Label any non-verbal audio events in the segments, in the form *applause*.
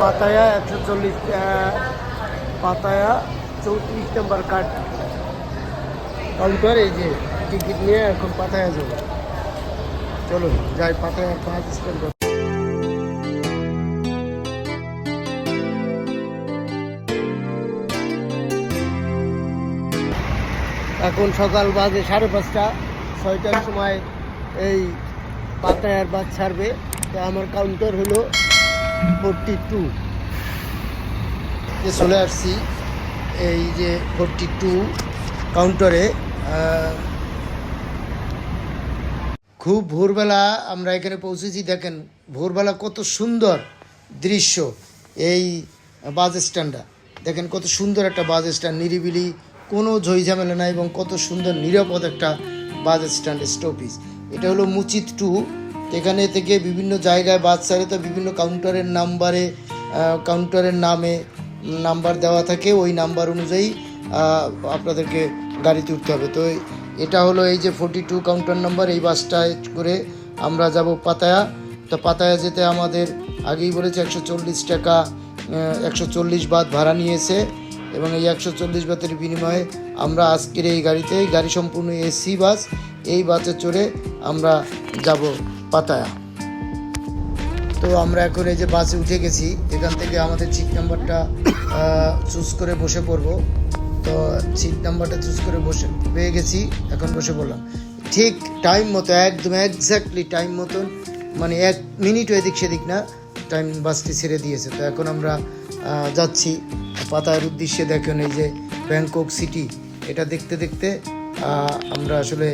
Pattaya একশো চল্লিশ Pattaya চৌত্রিশ নম্বর কার্ড কাউন্টার, এই যে টিকিট নিয়ে এখন পাতায়া যাব। চলো, যাই পাতায়া পাঁচ স্ট্যান্ড এখন সকাল বাজে সাড়ে পাঁচটা, ছয়টার সময় এই পাতায়ার বাস ছাড়বে। তো আমার কাউন্টার হলো ফোরটি টু। যে চলে আসছি, এই যে ফোরটি টু কাউন্টারে খুব ভোরবেলা আমরা এখানে পৌঁছেছি, দেখেন ভোরবেলা কত সুন্দর দৃশ্য এই বাস স্ট্যান্ডটা। দেখেন কত সুন্দর একটা বাস স্ট্যান্ড, নিরিবিলি, কোনো ঝইঝামেলা নাই এবং কত সুন্দর, নিরাপদ একটা বাস স্ট্যান্ড স্টপিস এটা হলো মুচিত টু। এখানে থেকে বিভিন্ন জায়গায় বাস ছাড়ে তো বিভিন্ন কাউন্টারের নাম্বারে কাউন্টারের নামে নাম্বার দেওয়া থাকে। ওই নাম্বার অনুযায়ী আপনাদেরকে গাড়িতে উঠতে হবে। তো এটা হলো এই যে ফোর্টি টু কাউন্টার নাম্বার এই বাসটায় করে আমরা যাব পাতায়া। তো পাতায়া যেতে আমাদের আগেই বলেছে, একশো চল্লিশ টাকা একশো চল্লিশ বাদ ভাড়া নিয়েছে। এবং এই একশো চল্লিশ বাতের বিনিময়ে আমরা আজকের এই গাড়িতে গাড়ি সম্পূর্ণ এসি বাস, এই বাসে চড়ে আমরা যাব। পাতায়া। তো আমরা এখন এই যে বাসে উঠে গেছি, এখান থেকে আমাদের সিট নাম্বারটা চুজ করে বসে পড়ব। তো সিট নাম্বারটা চুজ করে বসে, পেয়ে গেছি, এখন বসে পড়লাম। ঠিক টাইম মতো, একদম একজ্যাক্টলি টাইম মতন মানে এক মিনিটও এদিক সেদিক না টাইম বাসটি ছেড়ে দিয়েছে। তো এখন আমরা যাচ্ছি। পাতার উদ্দেশ্যে দেখেন এই যে ব্যাংকক সিটি এটা দেখতে দেখতে আমরা আসলে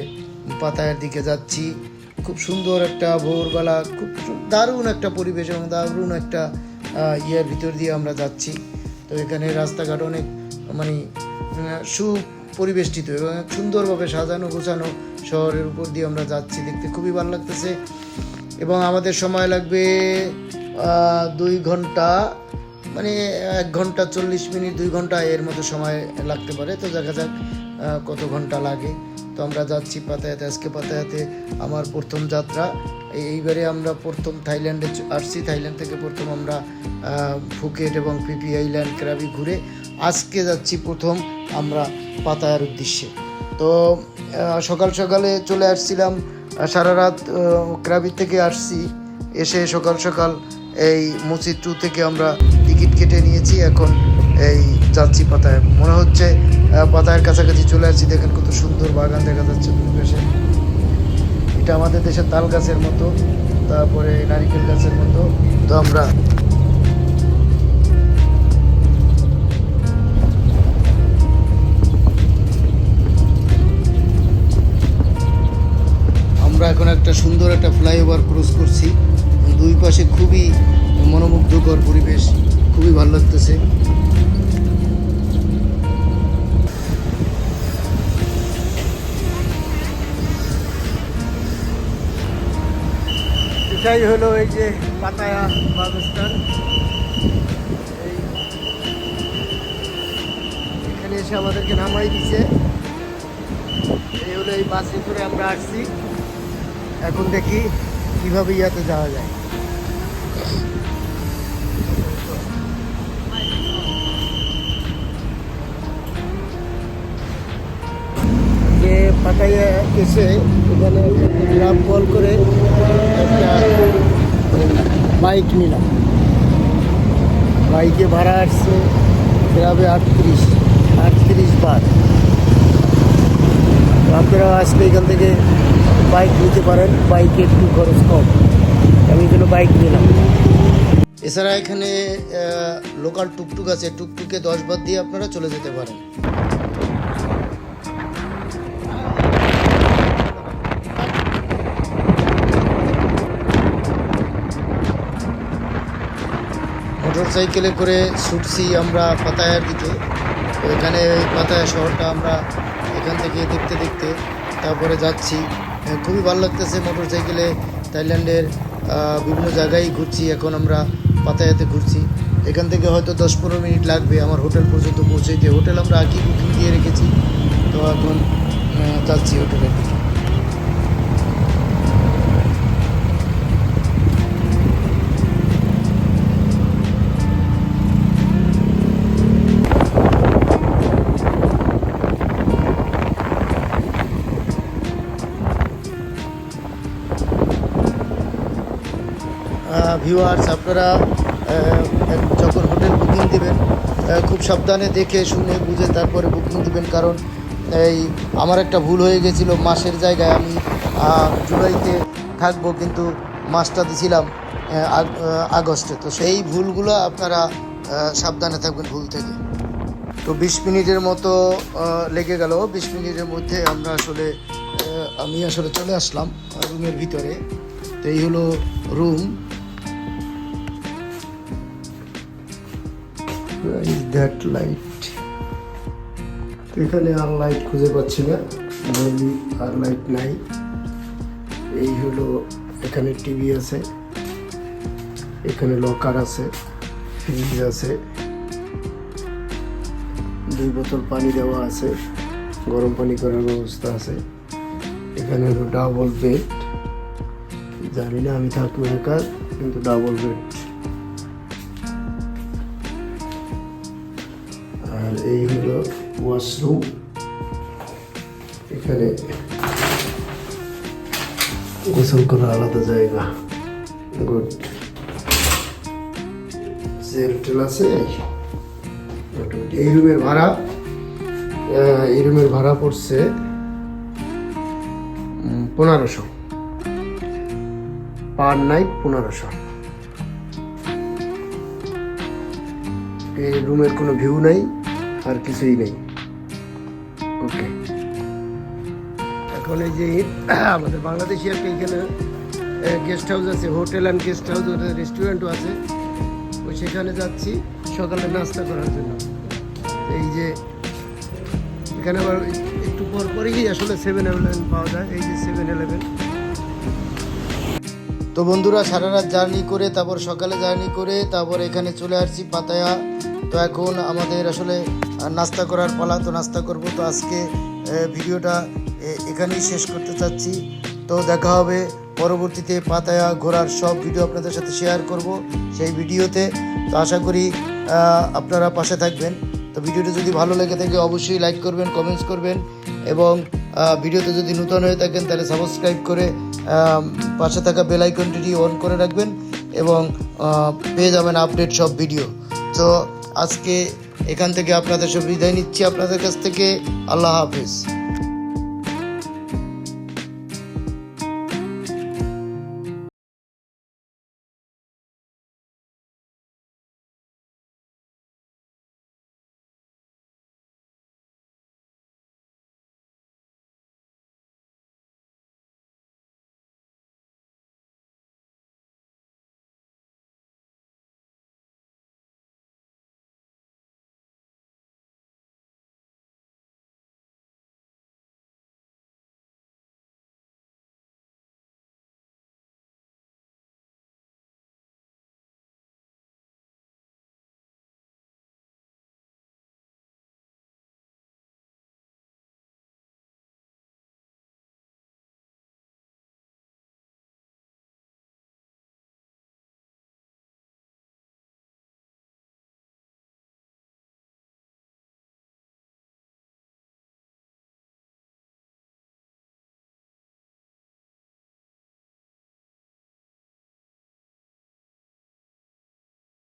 পাতায়ের দিকে যাচ্ছি। খুব সুন্দর একটা ভোরবেলা, খুব দারুণ একটা পরিবেশ এবং দারুণ একটা ইয়ের ভিতর দিয়ে আমরা যাচ্ছি। তো এখানে রাস্তাঘাট অনেক মানে সুপরিবেষ্টিত এবং সুন্দরভাবে সাজানো গোছানো শহরের উপর দিয়ে আমরা যাচ্ছি দেখতে খুবই ভালো লাগতেছে। এবং আমাদের সময় লাগবে দুই ঘণ্টা মানে এক ঘণ্টা চল্লিশ মিনিট, দুই ঘণ্টা এর মতো সময় লাগতে পারে। তো দেখা যাক কত ঘণ্টা লাগে। তো আমরা যাচ্ছি পাতায়াতে, আজকে পাতায়াতে আমার প্রথম যাত্রা। এইবারে আমরা প্রথম থাইল্যান্ডে আসছি, থাইল্যান্ড থেকে প্রথম আমরা ফুকেট এবং পিপি আইল্যান্ড ক্রাবি ঘুরে আজকে যাচ্ছি প্রথম আমরা পাতায়ার উদ্দেশ্যে। তো সকাল সকালে চলে আসছিলাম সারা রাত ক্রাবি থেকে আসছি। এসে সকাল সকাল এই মসজিদ টু থেকে আমরা টিকিট কেটে নিয়েছি। এখন এই যাচ্ছি পাতায়। মনে হচ্ছে পাতায়ের কাছাকাছি চলে আসছি। দেখেন কত সুন্দর বাগান দেখা যাচ্ছে পরিবেশে। এটা আমাদের দেশের তাল গাছের মতো, তারপরে নারিকেল গাছের মতো তো আমরা আমরা এখন একটা সুন্দর একটা ফ্লাইওভার ক্রস করছি। দুই পাশে খুবই মনোমুগ্ধকর পরিবেশ, খুবই ভালো লাগতেছে। এটাই হলো এই যে পাতায়া বাসস্থান। এখানে এসে আমাদেরকে নামাই দিছে। এই হলো এই বাসে করে আমরা আসছি। এখন দেখি কীভাবে ইয়াতে যাওয়া যায়। যে পাতাইয়া এসে এখানে গ্রাম কল করে একটা বাইক নিলাম। বাইকে ভাড়া আসছে গ্রামে আটত্রিশ আটত্রিশ বার। আপনারা আসলে এখান থেকে বাইক নিতে পারেন, বাইকে একটু খরচ কম। আমি জন্য বাইক নিলাম। এছাড়া এখানে লোকাল টুকটুক আছে, টুকটুকে দশ বার দিয়ে আপনারা চলে যেতে পারেন। মোটর সাইকেলে করে ছুটছি আমরা পাতায়ার দিকে। তো এখানে পাতায়া শহরটা আমরা এখান থেকে দেখতে দেখতে তারপরে যাচ্ছি। খুবই ভালো লাগতেছে মোটর সাইকেলে থাইল্যান্ডের বিভিন্ন জায়গায় ঘুরছি। এখন আমরা পাতায়াতে ঘুরছি। এখান থেকে হয়তো দশ পনেরো মিনিট লাগবে আমার হোটেল পর্যন্ত পৌঁছাইতে। হোটেল আমরা আগেই বুকিং দিয়ে রেখেছি। তো এখন যাচ্ছি হোটেলের দিকে। ভিউয়ার্স আপনারা যখন হোটেল বুকিং দিবেন খুব সাবধানে দেখে শুনে বুঝে তারপরে বুকিং দিবেন, কারণ এই আমার একটা ভুল হয়ে গেছিল, মাসের জায়গায় আমি জুলাইতে থাকব, কিন্তু মাসটা দিছিলাম আগ- আগস্টে। তো সেই ভুলগুলো আপনারা সাবধানে থাকবেন ভুল থেকে। তো বিশ মিনিটের মতো লেগে গেল। বিশ মিনিটের মধ্যে আমরা আসলে আমি আসলে চলে আসলাম রুমের ভিতরে। তো এই হলো রুম। ইজ দ্যাট লাইট এখানে আর লাইট খুঁজে পাচ্ছি না। বলি আর লাইট নাই। এই হলো এখানে টিভি আছে। এখানে লকার আছে। ফ্রিজ আছে। দুই বোতল পানি দেওয়া আছে। গরম পানি করার ব্যবস্থা আছে। এখানে হলো ডাবল বেড জানি না আমি থাকব একা, কিন্তু ডাবল বেড আর এই হলো ওয়াশরুম এখানে গোসল করার আলাদা জায়গা। গুড সেল আছে। এই রুমের ভাড়া এই রুমের ভাড়া পড়ছে পনেরোশো। পার নাইট পনেরোশো। এই রুমের কোনো ভিউ নাই। আর কিছুই নেই। ওকে এখন এই যে *clears throat* আমাদের বাংলাদেশি একটা এখানে গেস্ট হাউস আছে হোটেল অ্যান্ড গেস্ট হাউস রেস্টুরেন্টও আছে। ওই সেখানে যাচ্ছি সকালে নাস্তা করার জন্য। এই যে এখানে আবার একটু পর পরেই আসলে সেভেন ইলেভেন পাওয়া যায় এই যে সেভেন ইলেভেন তো বন্ধুরা সারা রাত জার্নি করে তারপর সকালে জার্নি করে তারপর এখানে চলে আসছি পাতায়া। তো এখন আমাদের আসলে নাস্তা করার পালা, তো নাস্তা করব। তো আজকে ভিডিওটা এখানেই শেষ করতে চাচ্ছি। তো দেখা হবে পরবর্তীতে পাতায়া ঘোরার সব ভিডিও আপনাদের সাথে শেয়ার করব সেই ভিডিওতে। তো আশা করি আপনারা পাশে থাকবেন। তো ভিডিওটা যদি ভালো লেগে থাকে, অবশ্যই লাইক করবেন, কমেন্টস করবেন এবং ভিডিওতে যদি নূতন হয়ে থাকেন, তাহলে সাবস্ক্রাইব করে পাশে থাকা বেল আইকনটি অন করে রাখবেন এবং পেয়ে যাবেন আপডেট সব ভিডিও। তো আজকে এখান থেকে আপনাদের সব বিদায় নিচ্ছি আপনাদের কাছ থেকে। আল্লাহ হাফিজ।